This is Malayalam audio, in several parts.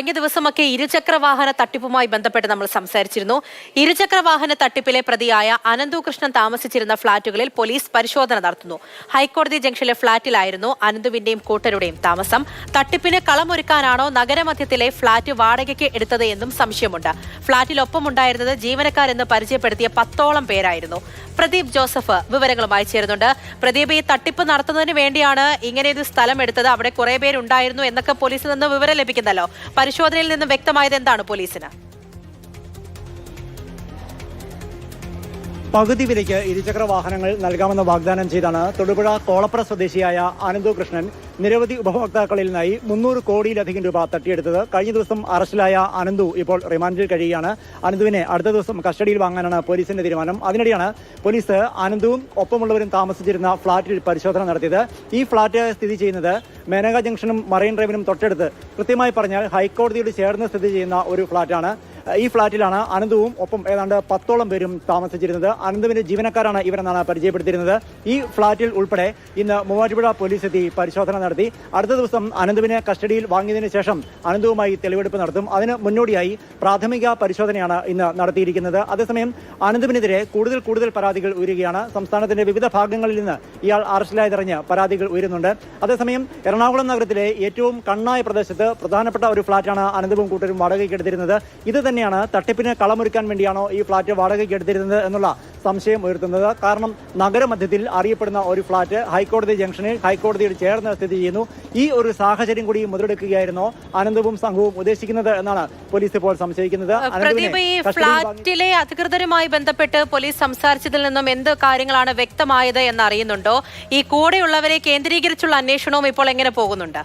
കഴിഞ്ഞ ദിവസമൊക്കെ ഇരുചക്ര വാഹന തട്ടിപ്പുമായി ബന്ധപ്പെട്ട് നമ്മൾ സംസാരിച്ചിരുന്നു. ഇരുചക്ര വാഹന തട്ടിപ്പിലെ പ്രതിയായ അനന്തുകൃഷ്ണൻ താമസിച്ചിരുന്ന ഫ്ളാറ്റുകളിൽ പോലീസ് പരിശോധന നടത്തുന്നു. ഹൈക്കോടതി ജംഗ്ഷനിലെ ഫ്ളാറ്റിലായിരുന്നു അനന്തുവിന്റെയും കൂട്ടരുടെയും താമസം. തട്ടിപ്പിന് കളമൊരുക്കാനാണോ നഗരമധ്യത്തിലെ ഫ്ളാറ്റ് വാടകയ്ക്ക് എടുത്തത് എന്നും സംശയമുണ്ട്. ഫ്ളാറ്റിലൊപ്പമുണ്ടായിരുന്നത് ജീവനക്കാരെന്ന് പരിചയപ്പെടുത്തിയ പത്തോളം പേരായിരുന്നു. പ്രദീപ് ജോസഫ് വിവരങ്ങളുമായി ചേരുന്നുണ്ട്. പ്രദീപ് ഈ തട്ടിപ്പ് നടത്തുന്നതിന് വേണ്ടിയാണ് ഇങ്ങനെ ഒരു സ്ഥലം എടുത്തത്. അവിടെ കുറെ പേരുണ്ടായിരുന്നു എന്നൊക്കെ പോലീസിൽ നിന്ന് വിവരം ലഭിക്കുന്നല്ലോ. പരിശോധനയിൽ നിന്ന് വ്യക്തമായത് എന്താണ് പോലീസിന്? പകുതി വിലയ്ക്ക് ഇരുചക്ര വാഹനങ്ങൾ നൽകാമെന്ന് വാഗ്ദാനം ചെയ്താണ് തൊടുപുഴ കോളപ്ര സ്വദേശിയായ അനന്തു കൃഷ്ണൻ നിരവധി ഉപഭോക്താക്കളിൽ നിന്നായി മുന്നൂറ് കോടിയിലധികം രൂപ തട്ടിയെടുത്തത് കഴിഞ്ഞ ദിവസം അറസ്റ്റിലായ അനന്തു ഇപ്പോൾ റിമാൻഡിൽ കഴിയുകയാണ്. അനന്തുവിനെ അടുത്ത ദിവസം കസ്റ്റഡിയിൽ വാങ്ങാനാണ് പോലീസിന്റെ തീരുമാനം. അതിനിടെയാണ് പോലീസ് അനന്തുവും ഒപ്പമുള്ളവരും താമസിച്ചിരുന്ന ഫ്ളാറ്റിൽ പരിശോധന നടത്തിയത്. ഈ ഫ്ളാറ്റ് സ്ഥിതി ചെയ്യുന്നത് മേനക ജംഗ്ഷനും മറൈൻ ഡ്രൈവിനും തൊട്ടടുത്ത്. കൃത്യമായി പറഞ്ഞാൽ ഹൈക്കോടതിയോട് ചേർന്ന് സ്ഥിതി ചെയ്യുന്ന ഒരു ഫ്ളാറ്റാണ്. ഈ ഫ്ളാറ്റിലാണ് അനന്തുവും ഒപ്പം ഏതാണ്ട് പത്തോളം പേരും താമസിച്ചിരുന്നത്. അനന്തുവിന്റെ ജീവനക്കാരാണ് ഇവരെന്നാണ് പരിചയപ്പെടുത്തിയിരുന്നത്. ഈ ഫ്ളാറ്റിൽ ഉൾപ്പെടെ ഇന്ന് മൂവാറ്റുപുഴ പോലീസ് എത്തി പരിശോധന നടത്തി. അടുത്ത ദിവസം അനന്തുവിനെ കസ്റ്റഡിയിൽ വാങ്ങിയതിനു ശേഷം അനന്തുവുമായി തെളിവെടുപ്പ് നടത്തും. അതിന് മുന്നോടിയായി പ്രാഥമിക പരിശോധനയാണ് ഇന്ന് നടത്തിയിരിക്കുന്നത്. അതേസമയം അനന്തുവിനെതിരെ കൂടുതൽ കൂടുതൽ പരാതികൾ ഉയരുകയാണ്. സംസ്ഥാനത്തിന്റെ വിവിധ ഭാഗങ്ങളിൽ നിന്ന് ഇയാൾ അറസ്റ്റിലായതറിഞ്ഞ് പരാതികൾ ഉയരുന്നുണ്ട്. അതേസമയം എറണാകുളം നഗരത്തിലെ ഏറ്റവും കണ്ണായ പ്രദേശത്ത് പ്രധാനപ്പെട്ട ഒരു ഫ്ളാറ്റാണ് അനന്തവും കൂട്ടരും വാടകയ്ക്ക് എടുത്തിരുന്നത് ഇത് തന്നെയാണ് തട്ടിപ്പിന് കളമൊരുക്കാൻ വേണ്ടിയാണോ ഈ ഫ്ളാറ്റ് വാടകയ്ക്ക് എടുത്തിരുന്നത് എന്നുള്ള സംശയം ഉയർത്തുന്നത്. കാരണം നഗരമധ്യത്തിൽ അറിയപ്പെടുന്ന ഒരു ഫ്ളാറ്റ് ഹൈക്കോടതി ജംഗ്ഷനിൽ ഹൈക്കോടതിയിൽ ചേർന്ന് സ്ഥിതി ചെയ്യുന്നു. ഈ ഒരു സാഹചര്യം കൂടി മുതലെടുക്കുകയായിരുന്നോ അനന്തവും സംഘവും ഉദ്ദേശിക്കുന്നത് എന്നാണ് പോലീസ് ഇപ്പോൾ സംശയിക്കുന്നത്. പ്രദീപ് ഈ ഫ്ളാറ്റിലെ അധികൃതരുമായി ബന്ധപ്പെട്ട് പോലീസ് സംസാരിച്ചതിൽ നിന്നും എന്ത് കാര്യങ്ങളാണ് വ്യക്തമായത് എന്ന് അറിയുന്നുണ്ടോ ഈ കൂടെയുള്ളവരെ കേന്ദ്രീകരിച്ചുള്ള അന്വേഷണവും ഇപ്പോൾ എങ്ങനെ പോകുന്നുണ്ട്?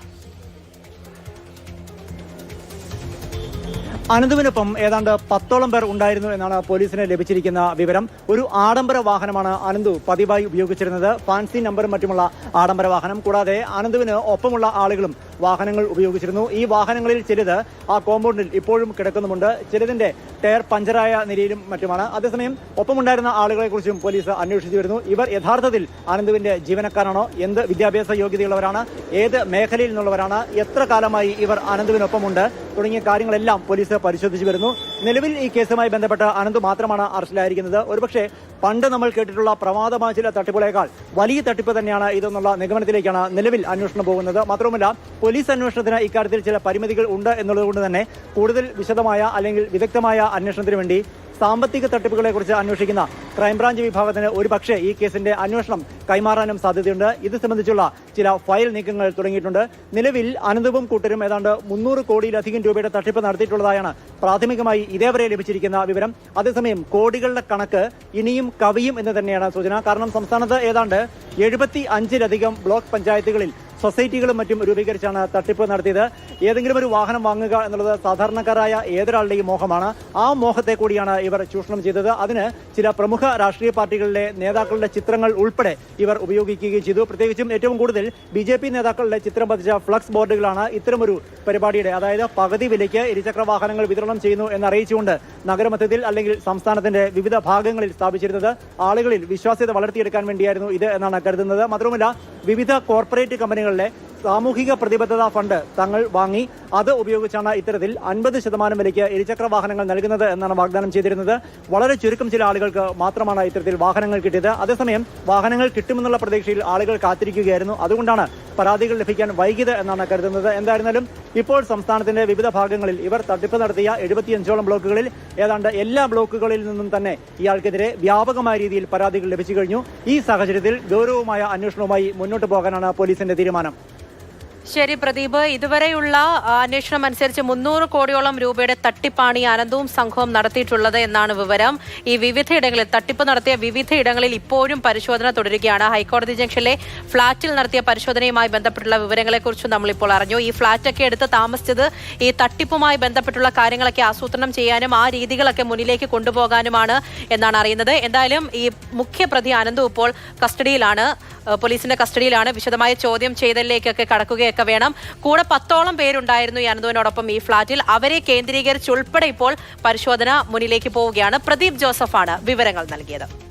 അനന്തുവിനൊപ്പം ഏതാണ്ട് പത്തോളം പേർ ഉണ്ടായിരുന്നു എന്നാണ് പോലീസിന് ലഭിച്ചിരിക്കുന്ന വിവരം. ഒരു ആഡംബര വാഹനമാണ് അനന്തു പതിവായി ഉപയോഗിച്ചിരുന്നത്. ഫാൻസി നമ്പറും മറ്റുമുള്ള ആഡംബര വാഹനം. കൂടാതെ അനന്തുവിന് ഒപ്പമുള്ള ആളുകളും വാഹനങ്ങൾ ഉപയോഗിച്ചിരുന്നു. ഈ വാഹനങ്ങളിൽ ചിലത് ആ കോമ്പൗണ്ടിൽ ഇപ്പോഴും കിടക്കുന്നുമുണ്ട്. ചിലതിന്റെ ടയർ പഞ്ചറായ നിലയിലും മറ്റുമാണ്. അതേസമയം ഒപ്പമുണ്ടായിരുന്ന ആളുകളെ കുറിച്ചും പോലീസ് അന്വേഷിച്ചു വരുന്നു. ഇവർ യഥാർത്ഥത്തിൽ ആനന്ദുവിന്റെ ജീവനക്കാരാണോ? എന്ത് വിദ്യാഭ്യാസ യോഗ്യതയുള്ളവരാണ്? ഏത് മേഖലയിൽ നിന്നുള്ളവരാണ്? എത്ര കാലമായി ഇവർ ആനന്ദുവിനൊപ്പമുണ്ട്? തുടങ്ങിയ കാര്യങ്ങളെല്ലാം പോലീസ് പരിശോധിച്ചു വരുന്നു. നിലവിൽ ഈ കേസുമായി ബന്ധപ്പെട്ട് അനന്ത് മാത്രമാണ് അറസ്റ്റിലായിരിക്കുന്നത്. ഒരുപക്ഷെ പണ്ട് നമ്മൾ കേട്ടിട്ടുള്ള പ്രമാദമായ ചില തട്ടിപ്പുകളേക്കാൾ വലിയ തട്ടിപ്പ് തന്നെയാണ് ഇതെന്നുള്ള നിഗമനത്തിലേക്കാണ് നിലവിൽ അന്വേഷണം പോകുന്നത്. മാത്രവുമല്ല പോലീസ് അന്വേഷണത്തിന് ഇക്കാര്യത്തിൽ ചില പരിമിതികൾ ഉണ്ട് എന്നുള്ളതുകൊണ്ട് തന്നെ കൂടുതൽ വിശദമായ അല്ലെങ്കിൽ വിദഗ്ധമായ അന്വേഷണത്തിന് വേണ്ടി സാമ്പത്തിക തട്ടിപ്പുകളെ കുറിച്ച് അന്വേഷിക്കുന്ന ക്രൈംബ്രാഞ്ച് വിഭാഗത്തിന് ഒരുപക്ഷെ ഈ കേസിന്റെ അന്വേഷണം കൈമാറാനും സാധ്യതയുണ്ട്. ഇത് സംബന്ധിച്ചുള്ള ചില ഫയൽ നീക്കങ്ങൾ തുടങ്ങിയിട്ടുണ്ട്. നിലവിൽ അനന്തവും കൂട്ടരും ഏതാണ്ട് മുന്നൂറ് കോടിയിലധികം രൂപയുടെ തട്ടിപ്പ് നടത്തിയിട്ടുള്ളതായാണ് പ്രാഥമികമായി ഇതേവരെ ലഭിച്ചിരിക്കുന്ന വിവരം. അതേസമയം കോടികളുടെ കണക്ക് ഇനിയും കവിയും എന്ന് തന്നെയാണ് സൂചന. കാരണം സംസ്ഥാനത്ത് ഏതാണ്ട് എഴുപത്തി അഞ്ചിലധികം ബ്ലോക്ക് പഞ്ചായത്തുകളിൽ സൊസൈറ്റികളും മറ്റും രൂപീകരിച്ചാണ് തട്ടിപ്പ് നടത്തിയത്. ഏതെങ്കിലും ഒരു വാഹനം വാങ്ങുക എന്നുള്ളത് സാധാരണക്കാരായ ഏതൊരാളുടെയും മോഹമാണ്. ആ മോഹത്തെ കൂടിയാണ് ഇവർ ചൂഷണം ചെയ്തത്. അതിന് ചില പ്രമുഖ രാഷ്ട്രീയ പാർട്ടികളിലെ നേതാക്കളുടെ ചിത്രങ്ങൾ ഉൾപ്പെടെ ഇവർ ഉപയോഗിക്കുകയും ചെയ്തു. പ്രത്യേകിച്ചും ഏറ്റവും കൂടുതൽ ബി ജെ പി നേതാക്കളുടെ ചിത്രം പതിച്ച ഫ്ലക്സ് ബോർഡുകളാണ് ഇത്തരമൊരു പരിപാടിയുടെ അതായത് പകുതി വിലയ്ക്ക് ഇരുചക്ര വാഹനങ്ങൾ വിതരണം ചെയ്യുന്നു എന്നറിയിച്ചുകൊണ്ട് നഗരമധ്യത്തിൽ അല്ലെങ്കിൽ സംസ്ഥാനത്തിന്റെ വിവിധ ഭാഗങ്ങളിൽ സ്ഥാപിച്ചിരുന്നത്. ആളുകളിൽ വിശ്വാസ്യത വളർത്തിയെടുക്കാൻ വേണ്ടിയായിരുന്നു ഇത് എന്നാണ് കരുതുന്നത്. മാത്രമല്ല വിവിധ കോർപ്പറേറ്റ് കമ്പനികളിലെ സാമൂഹിക പ്രതിബദ്ധത ഫണ്ട് തങ്ങൾ വാങ്ങി. അത് ഉപയോഗിച്ചാണ് ഇത്തരത്തിൽ അൻപത് ശതമാനം വിലയ്ക്ക് ഇരുചക്ര വാഹനങ്ങൾ നൽകുന്നത് എന്നാണ് വാഗ്ദാനം ചെയ്തിരുന്നത്. വളരെ ചുരുക്കം ചില ആളുകൾക്ക് മാത്രമാണ് ഇത്തരത്തിൽ വാഹനങ്ങൾ കിട്ടിയത്. അതേസമയം വാഹനങ്ങൾ കിട്ടുമെന്നുള്ള പ്രതീക്ഷയിൽ ആളുകൾ കാത്തിരിക്കുകയായിരുന്നു. അതുകൊണ്ടാണ് പരാതികൾ ലഭിക്കാൻ വൈകിയത് എന്നാണ് കരുതുന്നത്. എന്തായിരുന്നാലും ഇപ്പോൾ സംസ്ഥാനത്തിന്റെ വിവിധ ഭാഗങ്ങളിൽ ഇവർ തട്ടിപ്പ് നടത്തിയ എഴുപത്തിയഞ്ചോളം ബ്ലോക്കുകളിൽ ഏതാണ്ട് എല്ലാ ബ്ലോക്കുകളിൽ നിന്നും തന്നെ ഇയാൾക്കെതിരെ വ്യാപകമായ രീതിയിൽ പരാതികൾ ലഭിച്ചു കഴിഞ്ഞു. ഈ സാഹചര്യത്തിൽ ഗൗരവമായ അന്വേഷണവുമായി മുന്നോട്ട് പോകാനാണ് പോലീസിന്റെ തീരുമാനം. ശരി പ്രദീപ്. ഇതുവരെയുള്ള അന്വേഷണം അനുസരിച്ച് മുന്നൂറ് കോടിയോളം രൂപയുടെ തട്ടിപ്പാണ് ഈ അനന്തവും സംഘവും നടത്തിയിട്ടുള്ളത് എന്നാണ് വിവരം. ഈ വിവിധ വിവിധയിടങ്ങളിൽ തട്ടിപ്പ് നടത്തിയ വിവിധ ഇടങ്ങളിൽ ഇപ്പോഴും പരിശോധന തുടരുകയാണ്. ഹൈക്കോടതി ജംഗ്ഷനിലെ ഫ്ളാറ്റിൽ നടത്തിയ പരിശോധനയുമായി ബന്ധപ്പെട്ടുള്ള വിവരങ്ങളെക്കുറിച്ചും നമ്മളിപ്പോൾ അറിഞ്ഞു. ഈ ഫ്ളാറ്റൊക്കെ എടുത്ത് താമസിച്ചത് ഈ തട്ടിപ്പുമായി ബന്ധപ്പെട്ടുള്ള കാര്യങ്ങളൊക്കെ ആസൂത്രണം ചെയ്യാനും ആ രീതികളൊക്കെ മുന്നിലേക്ക് കൊണ്ടുപോകാനുമാണ് എന്നാണ് അറിയുന്നത്. എന്തായാലും ഈ മുഖ്യപ്രതി അനന്തു ഇപ്പോൾ കസ്റ്റഡിയിലാണ് പോലീസിന്റെ കസ്റ്റഡിയിലാണ്. വിശദമായ ചോദ്യം ചെയ്തലിലേക്കൊക്കെ കടക്കുകയൊക്കെ വേണം. കൂടെ പത്തോളം പേരുണ്ടായിരുന്നു ഈ ഈ ഫ്ളാറ്റിൽ. അവരെ കേന്ദ്രീകരിച്ചുൾപ്പെടെ ഇപ്പോൾ പരിശോധന മുന്നിലേക്ക് പോവുകയാണ്. പ്രദീപ് ജോസഫാണ് വിവരങ്ങൾ നൽകിയത്.